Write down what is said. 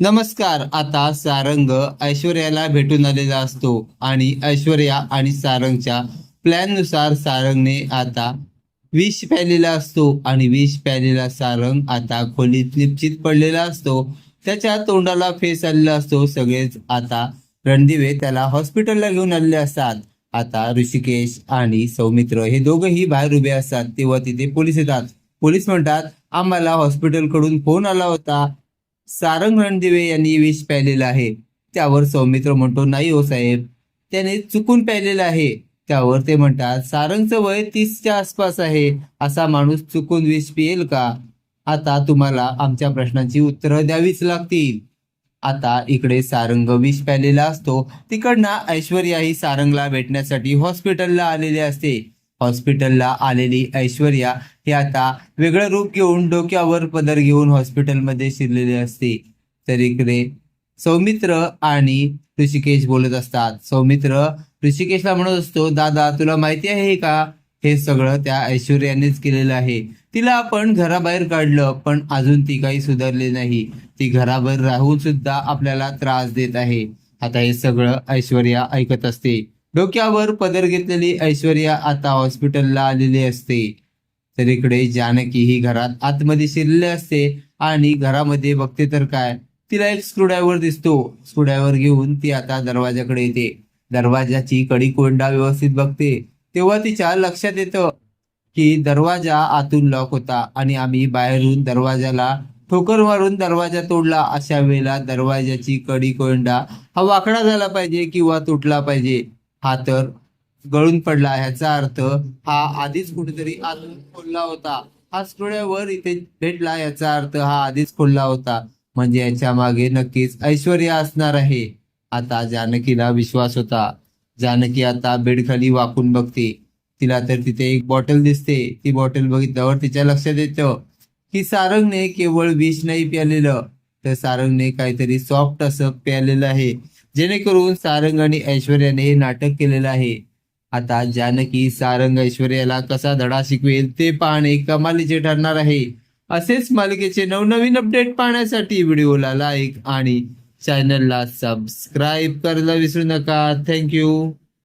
नमस्कार आता सारंग ऐश्वर्याला भेटून आलेला असतो आणि ऐश्वर्या आणि सारंगच्या प्लॅननुसार सारंगने आता विष प्यालेला असतो आणि विष प्यालेला सारंग आता खोलीत निश्चित पडलेला असतो. त्याच्या तोंडाला फेस आलेला असतो. सगळेच आता रणदिवे त्याला हॉस्पिटलला घेऊन आलेले असतात. आता ऋषिकेश आणि सौमित्र हे दोघंही बाहेर उभे असतात. तेव्हा तिथे पोलीस येतात. पोलीस म्हणतात आम्हाला हॉस्पिटलकडून फोन आला होता. सारंग रणदिवे यांनी विष प्यायलेलं आहे. त्यावर सौमित्र म्हणतो नाही हो साहेब त्याने चुकून प्यायलेलं आहे. त्यावर ते म्हणतात सारंगचं वय तीसच्या आसपास आहे. असा माणूस चुकून विष पियेल का? आता तुम्हाला आमच्या प्रश्नांची उत्तरं द्यावीच लागतील. आता इकडे सारंग विष प्यायलेला असतो. तिकडनं ऐश्वर्या ही सारंगला भेटण्यासाठी हॉस्पिटलला आलेली असते. हॉस्पिटलला आलेली ऐश्वर्या ही आता वेगळं रूप घेऊन डोक्यावर पदर घेऊन हॉस्पिटलमध्ये शिरलेली असते. तर इकडे सौमित्र आणि ऋषिकेश बोलत असतात. सौमित्र ऋषिकेशला म्हणत असतो दादा तुला माहिती आहे का? हे सगळं त्या ऐश्वर्यानेच केलेलं आहे. तिला आपण घराबाहेर काढलं पण अजून ती काही सुधारली नाही. ती घराबाहेर राहून सुद्धा आपल्याला त्रास देत आहे. आता हे सगळं ऐश्वर्या ऐकत असते. डोक्यावर पदर घेतलेली ऐश्वर्या आता हॉस्पिटलला आलेली असते. तर इकडे जानकी ही घरात आतमध्ये शिरले असते आणि घरामध्ये बघते तर काय? तिला एक स्क्रूड्रायव्हर दिसतो. स्क्रूड्रायव्हर घेऊन ती आता दरवाजाकडे येते. दरवाजाची कडी कोंडा व्यवस्थित बघते. तेव्हा तिच्या लक्षात येतं की दरवाजा आतून लॉक होता आणि आम्ही बाहेरून दरवाजाला ठोकर मारून दरवाजा तोडला. अशा वेळेला दरवाजाची कडी कोंडा हा वाकडा झाला पाहिजे किंवा तुटला पाहिजे. हा तर गळून पडला ह्याचा अर्थ हा आधीच कुठेतरी आतून खोलला होता. हा स्क्रूड्रायव्हर इथे भेटला याचा अर्थ हा आधीच खोलला होता. म्हणजे याच्या मागे नक्कीच ऐश्वर्या असणार आहे. आता जानकीला विश्वास होता. जानकी आता बेडखाली वाकून बघते. तिला तर तिथे एक बॉटल दिसते. ती बॉटल बघितल्यावर तिच्या लक्षात येतं की सारंगने केवळ विष नाही प्यालेलं. तर सारंगने काहीतरी सॉफ्ट असं प्यालेलं आहे. जेणेकरून सारंग आणि ऐश्वर्याने हे नाटक केलेलं आहे. आता जानकी सारंग ऐश्वर्याला कसा धडा शिकवेल ते पाहणे कमालीचे ठरणार आहे. असेच मालिकेचे नवनवीन अपडेट पाहण्यासाठी व्हिडिओला लाईक आणि चॅनलला सबस्क्राईब करायला विसरू नका. थँक्यू